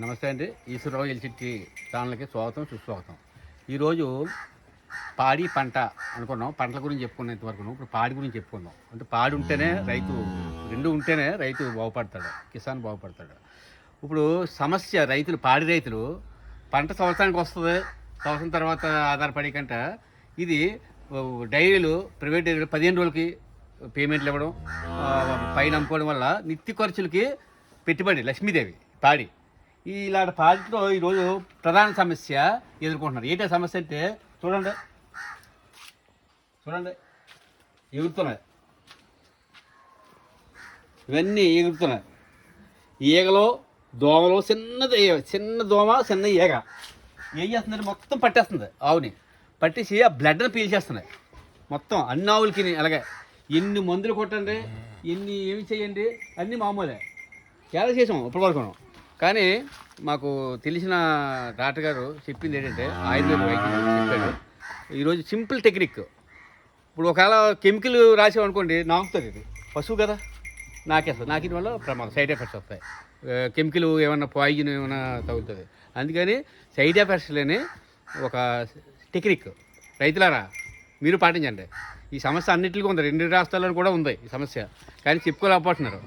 నమస్తే అండి. ఈశ్వరరావు ఎల్చిట్టి ఛానల్కి స్వాగతం సుస్వాగతం. ఈరోజు పాడి పంట అనుకున్నాం. పంటల గురించి చెప్పుకున్నంత వరకు ఇప్పుడు పాడి గురించి చెప్పుకుందాం. అంటే పాడి ఉంటేనే రైతు రెండు ఉంటేనే రైతు బాగుపడతాడు కిసాన్ బాగుపడతాడు. ఇప్పుడు సమస్య రైతులు పాడి రైతులు పంట సంవత్సరానికి వస్తుంది సంవత్సరం తర్వాత ఆధారపడి కంటే ఇది డైరీలు ప్రైవేట్ డైరీలు పదిహేను రోజులకి పేమెంట్లు ఇవ్వడం పైన అమ్ముకోవడం వల్ల నిత్య ఖర్చులకి పెట్టుబడి లక్ష్మీదేవి పాడి. ఇలాంటి పాడిలో ఈరోజు ప్రధాన సమస్య ఎదుర్కొంటున్నారు. ఏంటి సమస్య అంటే చూడండి. చూడండి. ఎగురుతున్నాయి. ఇవన్నీ ఎగురుతున్నాయి. ఈగలు దోమలో చిన్నది చిన్న దోమ చిన్న ఈగ. ఏం చేస్తుందంటే మొత్తం పట్టేస్తుంది ఆవుని. పట్టేసి ఆ బ్లడ్ని పీల్చేస్తున్నాయి. మొత్తం అన్ని ఆవులకి అలాగే ఎన్ని మందులు కొట్టండి ఎన్ని ఏమి చేయండి అన్నీ మామూలే. చాలా చేసాం? ఇప్పుడు వరకు కానీ మాకు తెలిసిన డాక్టర్ గారు చెప్పింది ఏంటంటే ఆయుర్వేద వైద్యం చెప్పాడు. ఈరోజు సింపుల్ టెక్నిక్. ఇప్పుడు ఒకవేళ కెమికల్ రాసామనుకోండి నాకుతుంది ఇది. పశువు కదా? నాకేస్తుంది. నాకిన వల్ల ప్రమాదం. సైడ్ ఎఫెక్ట్స్ వస్తాయి. కెమికల్ ఏమన్నా పాయిజన్ ఏమైనా తగులుతుంది అందుకని సైడ్ ఎఫెక్ట్స్ లేని ఒక టెక్నిక్. రైతులారా మీరు పాటించండి. ఈ సమస్య అన్నింటికీ ఉంది. రెండు రాష్ట్రాల్లో కూడా ఉంది ఈ సమస్య. కానీ చెప్పుకోలేకపోతున్నారు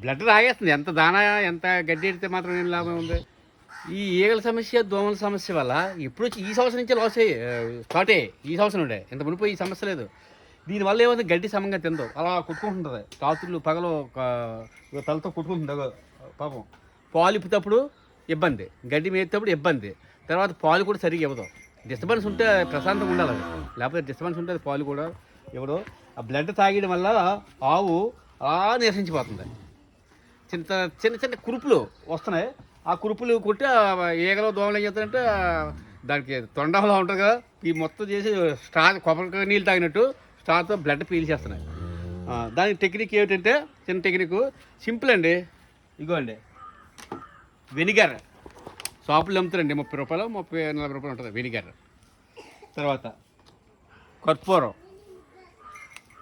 బ్లడ్ రాగేస్తుంది ఎంత దానా ఎంత గడ్డి ఎడితే మాత్రం ఏం లాభం ఉంది? ఈ ఈగల సమస్య దోమల సమస్య వల్ల ఇప్పుడు వచ్చి ఈ సంవత్సరం నుంచే లాస్ అయ్యి స్టార్ట్ అయ్యి ఈ సంవత్సరం ఉండే ఇంత మునిపో ఈ సమస్య లేదు. దీనివల్ల ఏమైంది? గడ్డి సమంగా తిందో. అలా కుట్టుకుంటుంది రాత్రులు పగలు ఒక తలతో కుట్టుకుంటుంది. పాపం. పాలు ఇప్పుతప్పుడు ఇబ్బంది. గడ్డి మేతేటప్పుడు ఇబ్బంది. తర్వాత పాలు కూడా సరిగ్గా ఇవ్వదు. డిస్టర్బెన్స్ ఉంటే ప్రశాంతంగా ఉండాలి అది. లేకపోతే డిస్టర్బెన్స్ ఉంటే పాలు కూడా ఎవడో ఆ బ్లడ్ తాగడం వల్ల ఆవు అలా నిరసించిపోతుంది. చిన్న చిన్న చిన్న కురుపులు వస్తున్నాయి. ఆ కురుపులు కొట్టి ఈగలో దోమలు ఏం చేస్తారంటే దానికి తొండంలో ఉంటుంది కదా. ఈ మొత్తం చేసి స్టార్ కొబ్బరి నీళ్ళు తాగినట్టు స్టార్తో బ్లడ్ పీల్చేస్తున్నాయి దాని టెక్నిక్ ఏమిటంటే చిన్న టెక్నిక్ సింపుల్ అండి. ఇగో అండి వెనిగర్. షాపులు అమ్ముతారండి. ముప్పై రూపాయలు ముప్పై నలభై రూపాయలు ఉంటుంది వెనిగర్. తర్వాత కర్పూరం.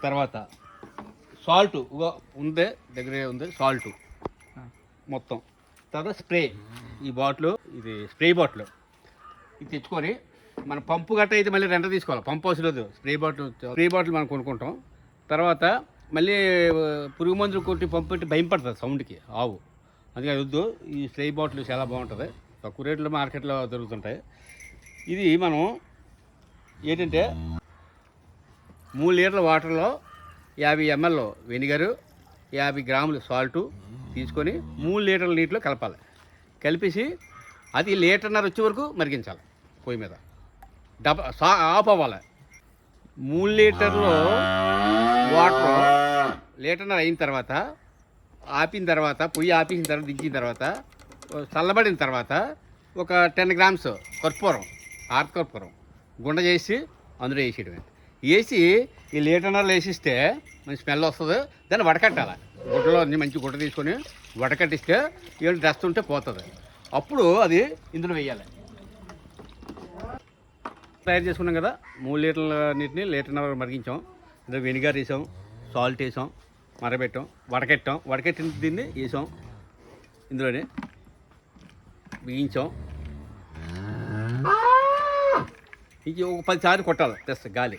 తర్వాత సాల్ట్. ఉంది దగ్గరే ఉంది సాల్ట్. మొత్తం. తర్వాత స్ప్రే. ఈ బాటిల్ ఇది స్ప్రే బాటిల్. ఇది తెచ్చుకొని మన పంపు గట్ట అయితే మళ్ళీ రెంట తీసుకోవాలి. పంపు అవసరం లేదు. స్ప్రే బాటిల్ స్ప్రే బాటిల్ మనం కొనుక్కుంటాం. తర్వాత మళ్ళీ పురుగు మందులు కొట్టి పంపు పెట్టి భయం పడుతుంది సౌండ్కి ఆవు. అందుకే అది వద్దు. ఈ స్ప్రే బాటిల్ చాలా బాగుంటుంది. తక్కువ రేట్లో మార్కెట్లో దొరుకుతుంటాయి. ఇది మనం ఏంటంటే మూడు లీటర్ల వాటర్లో యాభై ఎంఎల్ వెనిగరు యాభై గ్రాములు సాల్టు తీసుకొని మూడు లీటర్ల నీటిలో కలపాలి. కలిపేసి అది లీటర్న్నర వచ్చే వరకు మరిగించాలి పొయ్యి మీద. డబ సా ఆఫ్ అవ్వాలి. మూడు లీటర్లు వాటర్ లీటర్న్నర అయిన తర్వాత ఆపిన తర్వాత పొయ్యి ఆపేసిన తర్వాత దించిన తర్వాత చల్లబడిన తర్వాత ఒక టెన్ గ్రామ్స్ కర్పూరం ఆర్త కర్పూరం గుండ చేసి అందులో వేసేయడమే. వేసి ఈ లీటర్నర్లు వేసిస్తే మంచి స్మెల్ వస్తుంది. దాన్ని వడకట్టాలి. గుడ్డలో అన్ని మంచి గుడ్డ తీసుకొని వడకట్టిస్తే ఏడు డస్ట్ ఉంటే పోతుంది. అప్పుడు అది ఇందులో వేయాలి. తయారు చేసుకున్నాం కదా మూడు లీటర్ల నీటిని లీటర్నర్ మరిగించాం. ఇందులో వెనిగర్ వేసాం సాల్ట్ వేసాం మరబెట్టాం వడకెట్టాం. వడకెట్టిన దీన్ని వేసాం. ఇందులోనే బిగించాం. ఇది ఒక పది సార్లు కొట్టాలి తెస్తా గాలి.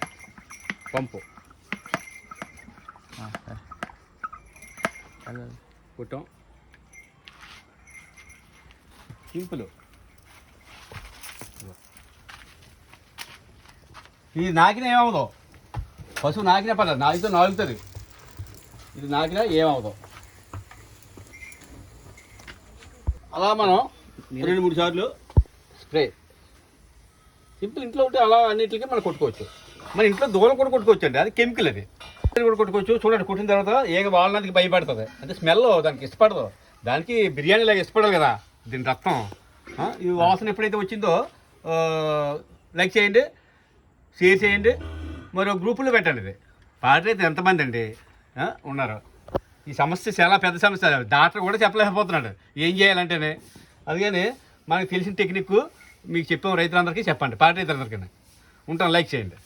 పంపు. కొట్టాం. సింపుల్. ఇది నాకిన ఏమవుదో పశువు నాకిన పర్లేదు. నాకితో నాలుగుతుంది ఇది నాకిన ఏమవుదో అలా మనం రెండు మూడు సార్లు. స్ప్రే. సింపుల్ ఇంట్లో ఉంటే అలా అన్నిటికీ మనం కొట్టుకోవచ్చు. మన ఇంట్లో దూరం కూడా కొట్టుకోవచ్చు అండి అది కెమికల్ అది. కూడా కొట్టుకోవచ్చు. చూడండి కొట్టిన తర్వాత ఏగ వాళ్ళకి భయపడుతుంది. అంటే స్మెల్ దానికి ఇష్టపడదు. దానికి బిర్యానీ లాగా ఇష్టపడదు కదా. దీని రక్తం. ఈ వాసన ఎప్పుడైతే వచ్చిందో లైక్ చేయండి షేర్ చేయండి మరో గ్రూపులో పెట్టండి ఇది. పార్టీ అయితే ఎంతమంది అండి? ఉన్నారు. ఈ సమస్య చాలా పెద్ద సమస్య. డాక్టర్ కూడా చెప్పలేకపోతున్నాడు. ఏం చేయాలంటేనే. అందుకని మనకు తెలిసిన టెక్నిక్ మీకు చెప్పాము రైతులందరికీ చెప్పండి పార్టీ రైతులందరికీ. ఉంటాం లైక్ చేయండి.